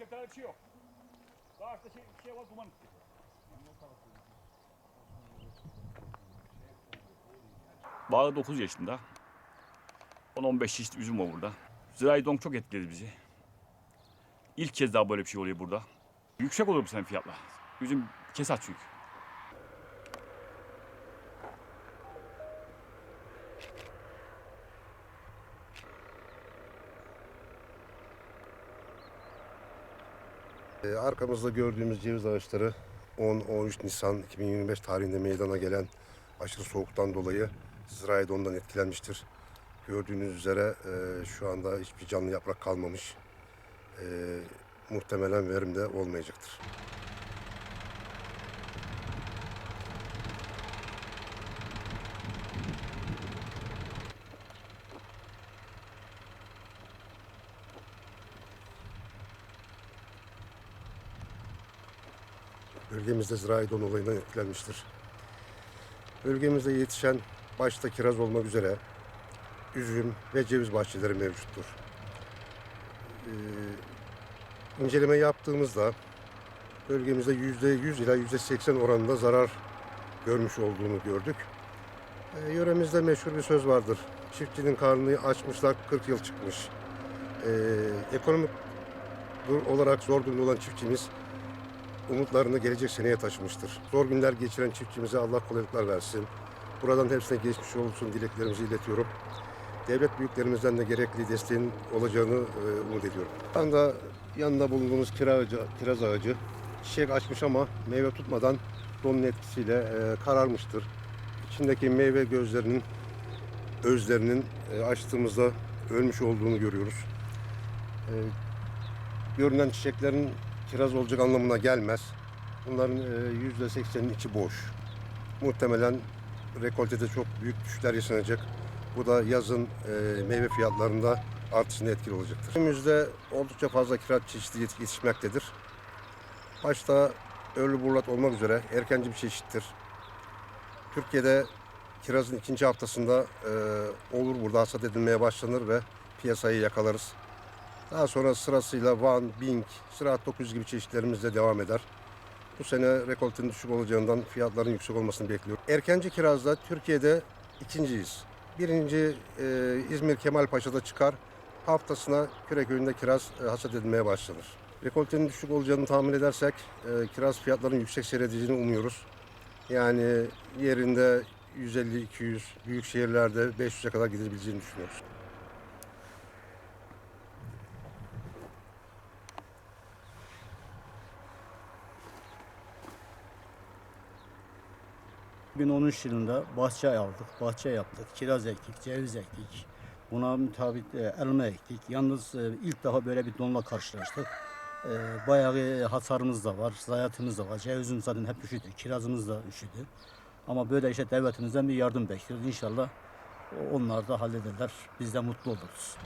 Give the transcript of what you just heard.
şeftali bir şey yok. Ağaçta şey, şey var duman. Bağı 9 yaşında. 10-15 çeşit üzüm var burada. Zirai don çok etkiledi bizi. İlk kez daha böyle bir şey oluyor burada. Yüksek olur bu sene fiyatlar. Üzüm kesat çünkü. Arkamızda gördüğümüz ceviz ağaçları 10-13 Nisan 2025 tarihinde meydana gelen aşırı soğuktan dolayı Ziraidon'dan etkilenmiştir. Gördüğünüz üzere e, şu anda hiçbir canlı yaprak kalmamış. E, muhtemelen verim de olmayacaktır. Bölgemizde Ziraidon olayından etkilenmiştir. Bölgemizde yetişen başta kiraz olmak üzere üzüm ve ceviz bahçeleri mevcuttur. Ee, inceleme yaptığımızda bölgemizde %100 ila %80 oranında zarar görmüş olduğunu gördük. Ee, yöremizde meşhur bir söz vardır. Çiftçinin karnını açmışlar 40 yıl çıkmış. Ee, ekonomik olarak zor durumda olan çiftçimiz umutlarını gelecek seneye taşımıştır. Zor günler geçiren çiftçimize Allah kolaylıklar versin. Buradan hepsine geçmiş olsun dileklerimizi iletiyorum. Devlet büyüklerimizden de gerekli desteğin olacağını e, umut ediyorum. Şu anda yanında bulunduğumuz ağacı, kiraz ağacı çiçek açmış ama meyve tutmadan donun etkisiyle e, kararmıştır. İçindeki meyve gözlerinin özlerinin e, açtığımızda ölmüş olduğunu görüyoruz. E, görünen çiçeklerin kiraz olacak anlamına gelmez. Bunların e, yüzde seksenin içi boş. Muhtemelen rekoltede çok büyük düşüşler yaşanacak. Bu da yazın e, meyve fiyatlarında artışına etkili olacaktır. Günümüzde oldukça fazla kiraz çeşidi yet- yetişmektedir. Başta Örlü Burlat olmak üzere erkenci bir çeşittir. Türkiye'de kirazın ikinci haftasında e, olur burada hasat edilmeye başlanır ve piyasayı yakalarız. Daha sonra sırasıyla Van, Bing, Sıraat 900 gibi çeşitlerimizle devam eder. Bu sene rekoltenin düşük olacağından fiyatların yüksek olmasını bekliyorum. Erkenci kirazda Türkiye'de ikinciyiz. Birinci e, İzmir Kemalpaşa'da çıkar. Haftasına Küreköy'ünde kiraz e, hasat edilmeye başlanır. Rekoltenin düşük olacağını tahmin edersek e, kiraz fiyatlarının yüksek seyredeceğini umuyoruz. Yani yerinde 150-200, büyük şehirlerde 500'e kadar gidebileceğini düşünüyoruz. 2013 yılında bahçe aldık, bahçe yaptık, kiraz ektik, ceviz ektik. Buna mütabit e, elma ektik. Yalnız e, ilk defa böyle bir donla karşılaştık. E, bayağı hasarımız da var, zayiatımız da var. Cevizimiz zaten hep üşüdü, kirazımız da üşüdü. Ama böyle işte devletimizden bir yardım bekliyoruz. İnşallah onlar da hallederler. Biz de mutlu oluruz.